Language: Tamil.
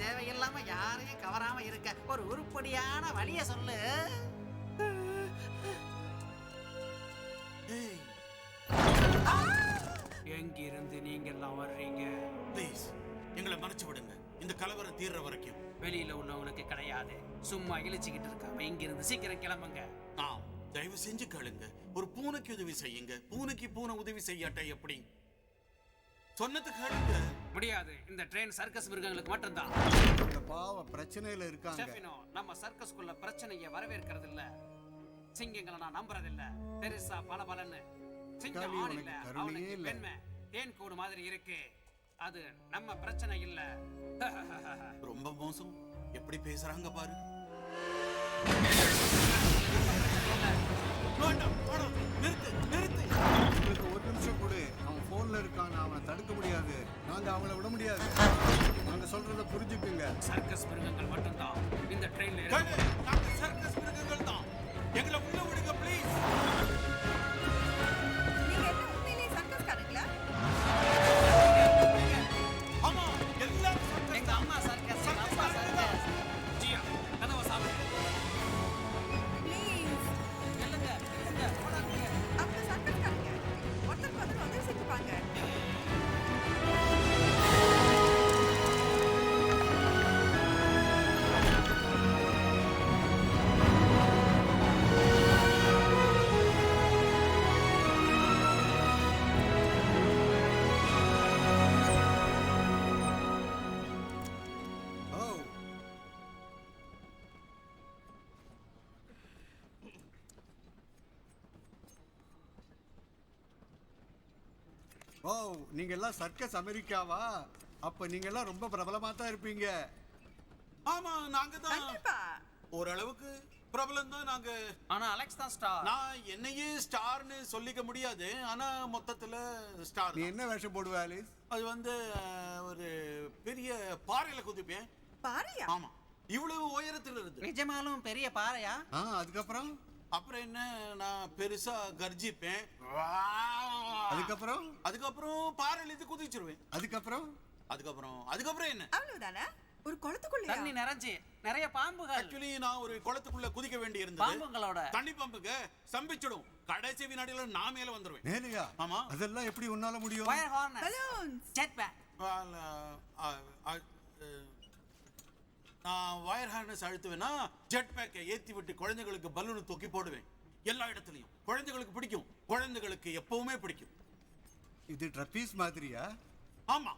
தேவையில்லாம யாரையும் கவராம இருக்க ஒரு உருப்படியான வழிய சொல்லு. எங்கிருந்து நீங்க எல்லாம் வர்றீங்க? ப்ளீஸ் எங்களை மறைச்சு விடுங்க. இந்த கலவரம் தீர்ற வரைக்கும். வெளியில உள்ளவங்களுக்கு கிடையாது. சும்மா இழிச்சுக்கிட்டு இருக்காம இங்கிருந்து சீக்கிரம் கிளம்புங்க. ஆ தயவு செஞ்சு கேளுங்க. ஒரு பூனைக்கு உதவி செய்யுங்க. பூனைக்கு பூனை உதவி செய்யாட்டா எப்படி? சொன்னது கேளுங்க. முடியாது. இந்த ட்ரெயின் சர்க்கஸ் மிருகங்களுக்கு மட்டும்தான். இந்த பாவ பிரச்சனையில இருக்காங்க. ஷெஃபினோ நம்ம சர்க்கஸ்குள்ள பிரச்சனையை வரவேற்கிறது இல்ல சிங்கங்களை நான் நம்புறது இல்ல பெருசா பல பலன்னு சிங்கம் ஆள் இல்ல. கருணையே அவனுக்கு இல்ல. பெண்மை. தேன் கூடு மாதிரி இருக்கு. அது நம்ம பிரச்சனை இல்ல. ரொம்ப மோசம். எப்படி பேசுறாங்க பாரு. வேண்டாம், வேண்டாம், நிறுத்து நிறுத்து. உங்களுக்கு ஒரு நிமிஷம் கொடு. அவன் போன்ல இருக்கான் அவனை தடுக்க முடியாது. நாங்க அவங்கள விட முடியாது. நாங்க சொல்றத புரிஞ்சுக்குங்க. சர்க்கஸ் மிருகங்கள் மட்டும்தான். இந்த ட்ரெயின்ல ஓ நீங்க எல்லாம் சர்க்கஸ் அமெரிக்காவா? அப்ப நீங்க எல்லாம் ரொம்ப பிரபலமா தான் இருப்பீங்க. ஆமா நாங்க தான். ஓரளவுக்கு பிரபலம் தான் நாங்க. ஆனா அலெக்ஸ் தான் ஸ்டார் நான் என்னையே ஸ்டார்னு சொல்லிக்க முடியாது. ஆனா மொத்தத்துல ஸ்டார் நீ என்ன வேஷம் போடுவ ஆலிஸ் அது வந்து ஒரு பெரிய பாறையில குதிப்பேன். பாரியா ஆமா. இவ்வளவு உயரத்துல இருந்து நிஜமாலும் பெரிய பாறையா? ஆ அதுக்கப்புறம்? அப்புறம் என்ன நான் பெருசா கர்ஜிப்பேன். அதுக்கப்புறம்? அதுக்கப்புறம் பாறையில இருந்து குதிச்சிருவேன். அதுக்கப்புறம்? அதுக்கப்புறம் அதுக்கப்புறம் என்ன? அவ்வளவுதானே? ஒரு குளத்துக்குள்ளயா? தண்ணி நிறைஞ்சு நிறைய பாம்புகள். ஆக்சுவலி நான் ஒரு குளத்துக்குள்ள குதிக்க வேண்டி இருந்தது பாம்புங்களோட. தண்ணி பம்புக்கு சம்பிச்சிடும். கடைசி வினாடியில நான் மேல வந்துருவேன். மேலையா? ஆமா. அதெல்லாம் எப்படி உன்னால முடியும்? Fire harness balloons jet pack நான் வயர் ஹார்னஸ் அழுத்துவேன்னா ஜெட் பேக்கை ஏத்தி விட்டு குழந்தைகளுக்கு பலூனை தூக்கி போடுவேன். எல்லா இடத்துலயும். குழந்தைகளுக்கு பிடிக்கும். குழந்தைகளுக்கு எப்பவுமே பிடிக்கும். இது ட்ரப்பீஸ் மாதிரியா? ஆமா.